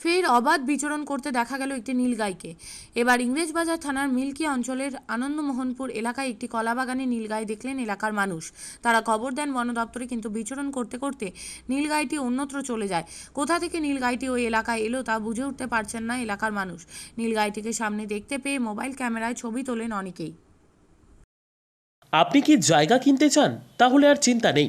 ফের অবাধ বিচরণ করতে দেখা গেল একটি নীলগাইকে এবার ইংরেজবাজার থানার মিল্কি অঞ্চলের আনন্দমোহনপুর এলাকায় একটি কলাবাগানে নীলগাই দেখলেন এলাকার মানুষ। তারা খবর দেন, বন দপ্তরে কিন্তু বিচরণ করতে করতে নীলগাইটি অন্যত্র চলে যায়। কোথা থেকে নীলগাইটি ওই এলাকায় এলো তা বুঝে উঠতে পারছেন না এলাকার মানুষ। নীলগাইটিকে সামনে দেখতে পেয়ে মোবাইল ক্যামেরায় ছবি তোলেন অনেকেই। আপনি কি জায়গা কিনতে চান? তাহলে আর চিন্তা নেই।